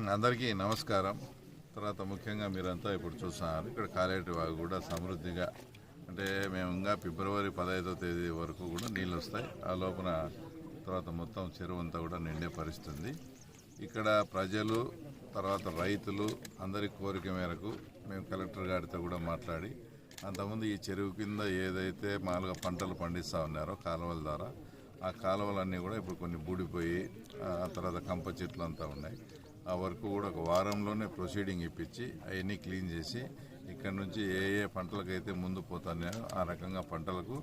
అందరికీ నమస్కారం. తర్వాత ముఖ్యంగా మీరంతా ఇప్పుడు చూస్తున్నారు. ఇక్కడ కాలేటి వాగు కూడా సమృద్ధిగా అంటే మేము ఇంకా ఫిబ్రవరి పదహైదో తేదీ వరకు కూడా నీళ్ళు వస్తాయి. ఆ లోపల తర్వాత మొత్తం చెరువు అంతా కూడా నిండే పరిస్థితుంది. ఇక్కడ ప్రజలు తర్వాత రైతులు అందరి కోరిక మేరకు మేము కలెక్టర్ గారితో కూడా మాట్లాడి అంతకుముందు ఈ చెరువు కింద ఏదైతే మామూలుగా పంటలు పండిస్తూ ఉన్నారో కాలువల ద్వారా ఆ కాలువలన్నీ కూడా ఇప్పుడు కొన్ని బూడిపోయి ఆ తర్వాత కంప చెట్లు అంతా ఉన్నాయి. ఆ వర్క్ కూడా ఒక వారంలోనే ప్రొసీడింగ్ ఇప్పించి అవన్నీ క్లీన్ చేసి ఇక్కడ నుంచి ఏ ఏ పంటలకైతే ముందు పోతున్నాయో ఆ రకంగా పంటలకు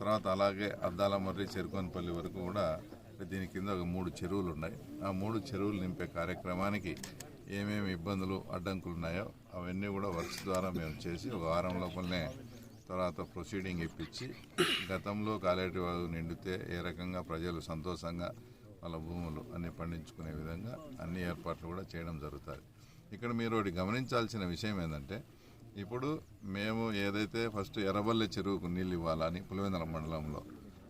తర్వాత అలాగే అద్దాల మర్రి చెరుకోనపల్లి వరకు కూడా దీని కింద ఒక మూడు చెరువులు ఉన్నాయి ఆ మూడు చెరువులు నింపే కార్యక్రమానికి ఏమేమి ఇబ్బందులు అడ్డంకులు ఉన్నాయో అవన్నీ కూడా వర్క్స్ ద్వారా మేము చేసి ఒక వారం లోపలనే తర్వాత ప్రొసీడింగ్ ఇప్పించి గతంలో కాలేటి వాగు నిండితే ఏ రకంగా ప్రజలు సంతోషంగా వాళ్ళ భూములు అన్ని పండించుకునే విధంగా అన్ని ఏర్పాట్లు కూడా చేయడం జరుగుతుంది. ఇక్కడ మీరు ఒకటి గమనించాల్సిన విషయం ఏంటంటే ఇప్పుడు మేము ఏదైతే ఫస్ట్ ఎర్రబల్లె చెరువుకు నీళ్ళు ఇవ్వాలని పులివెందుల మండలంలో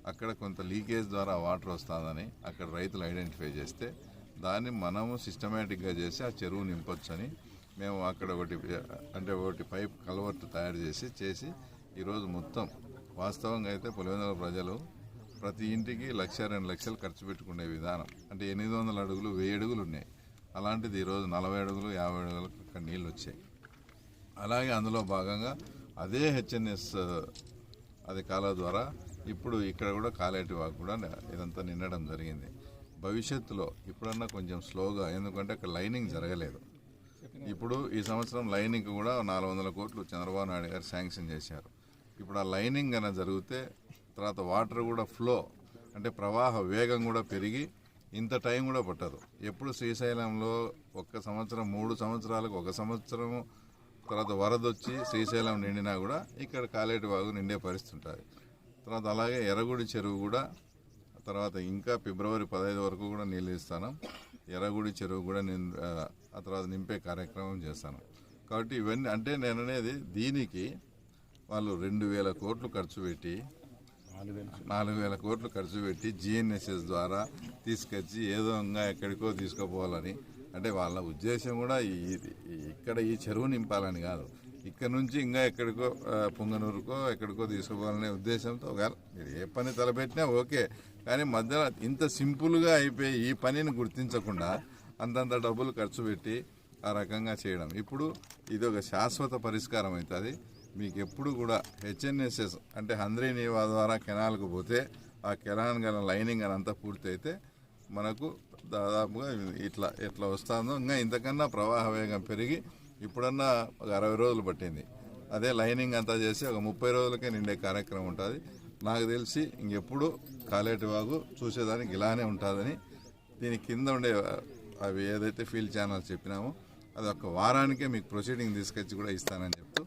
అక్కడ కొంత లీకేజ్ ద్వారా వాటర్ వస్తుందని అక్కడ రైతులు ఐడెంటిఫై చేస్తే దాన్ని మనము సిస్టమేటిక్గా చేసి ఆ చెరువు నింపొచ్చని మేము అక్కడ ఒకటి అంటే ఒకటి పైప్ కలవర్ట్ తయారు చేసి చేసి ఈరోజు మొత్తం వాస్తవంగా అయితే పులివెందుల ప్రజలు ప్రతి ఇంటికి లక్ష రెండు లక్షలు ఖర్చు పెట్టుకునే విధానం. అంటే ఎనిమిది వందల అడుగులు వెయ్యి అడుగులు ఉన్నాయి. అలాంటిది ఈరోజు నలభై అడుగులు యాభై అడుగులకు ఇక్కడ నీళ్ళు వచ్చాయి. అలాగే అందులో భాగంగా అదే హెచ్ఎన్ఎస్ అది కాలువ ద్వారా ఇప్పుడు ఇక్కడ కూడా కాలేటి వాకు కూడా ఇదంతా నిండడం జరిగింది. భవిష్యత్తులో ఇప్పుడన్నా కొంచెం స్లోగా ఎందుకంటే అక్కడ లైనింగ్ జరగలేదు. ఇప్పుడు ఈ సంవత్సరం లైనింగ్ కూడా నాలుగు వందల కోట్లు చంద్రబాబు నాయుడు గారు శాంక్షన్ చేశారు. ఇప్పుడు ఆ లైనింగ్ అనేది జరిగితే తర్వాత వాటర్ కూడా ఫ్లో అంటే ప్రవాహ వేగం కూడా పెరిగి ఇంత టైం కూడా పట్టదు. ఎప్పుడు శ్రీశైలంలో ఒక్క సంవత్సరం మూడు సంవత్సరాలకు ఒక సంవత్సరము తర్వాత వరద వచ్చి శ్రీశైలం నిండినా కూడా ఇక్కడ కాలేటి వాగు నిండే పరిస్థితి ఉంటుంది. తర్వాత అలాగే ఎర్రగుడి చెరువు కూడా తర్వాత ఇంకా ఫిబ్రవరి పదహైదు వరకు కూడా నీళ్ళు ఇస్తాను. ఎర్రగుడి చెరువు కూడా నేను ఆ, ఆ తర్వాత నింపే కార్యక్రమం చేస్తాను. కాబట్టి ఇవన్నీ అంటే నేను అనేది దీనికి వాళ్ళు రెండు వేల కోట్లు ఖర్చు పెట్టి నాలుగు వేల. కోట్లు ఖర్చు పెట్టి జిఎన్ఎస్ఎస్ ద్వారా తీసుకొచ్చి ఏదో ఇంకా ఎక్కడికో తీసుకుపోవాలని. అంటే వాళ్ళ ఉద్దేశం కూడా ఈ- ఇక్కడ ఈ చెరువు నింపాలని కాదు. ఇక్కడ నుంచి ఇంకా ఎక్కడికో పొంగనూరుకో పుంగనూరుకో ఎక్కడికో తీసుకోవాలనే ఉద్దేశంతో ఒకవేళ మీరు ఏ పని తలపెట్టినా ఓకే. కానీ మధ్యలో ఇంత సింపుల్గా అయిపోయి ఈ పనిని గుర్తించకుండా అంతంత డబ్బులు ఖర్చు పెట్టి ఆ రకంగా చేయడం. ఇప్పుడు ఇది ఒక శాశ్వత పరిష్కారం అవుతుంది. మీకు ఎప్పుడు కూడా హెచ్ఎన్ఎస్ఎస్ అంటే హంద్రీ నీవా ద్వారా కెనాల్కు పోతే ఆ కెనాల్ గల లైనింగ్ అని అంతా పూర్తి అయితే మనకు దాదాపుగా ఇట్లా ఇట్లా వస్తుందో ఇంకా ఇంతకన్నా ప్రవాహ వేగం పెరిగి ఇప్పుడన్నా ఒక అరవై రోజులు పట్టింది. అదే లైనింగ్ అంతా చేసి ఒక ముప్పై రోజులకే నిండే కార్యక్రమం ఉంటుంది. నాకు తెలిసి ఇంకెప్పుడు కాలేటి వాగు చూసేదానికి ఇలానే ఉంటుందని దీని కింద ఉండే అవి ఏదైతే ఫీల్డ్ ఛానల్స్ చెప్పినామో అది ఒక వారానికే మీకు ప్రొసీడింగ్ తీసుకొచ్చి కూడా ఇస్తానని చెప్పి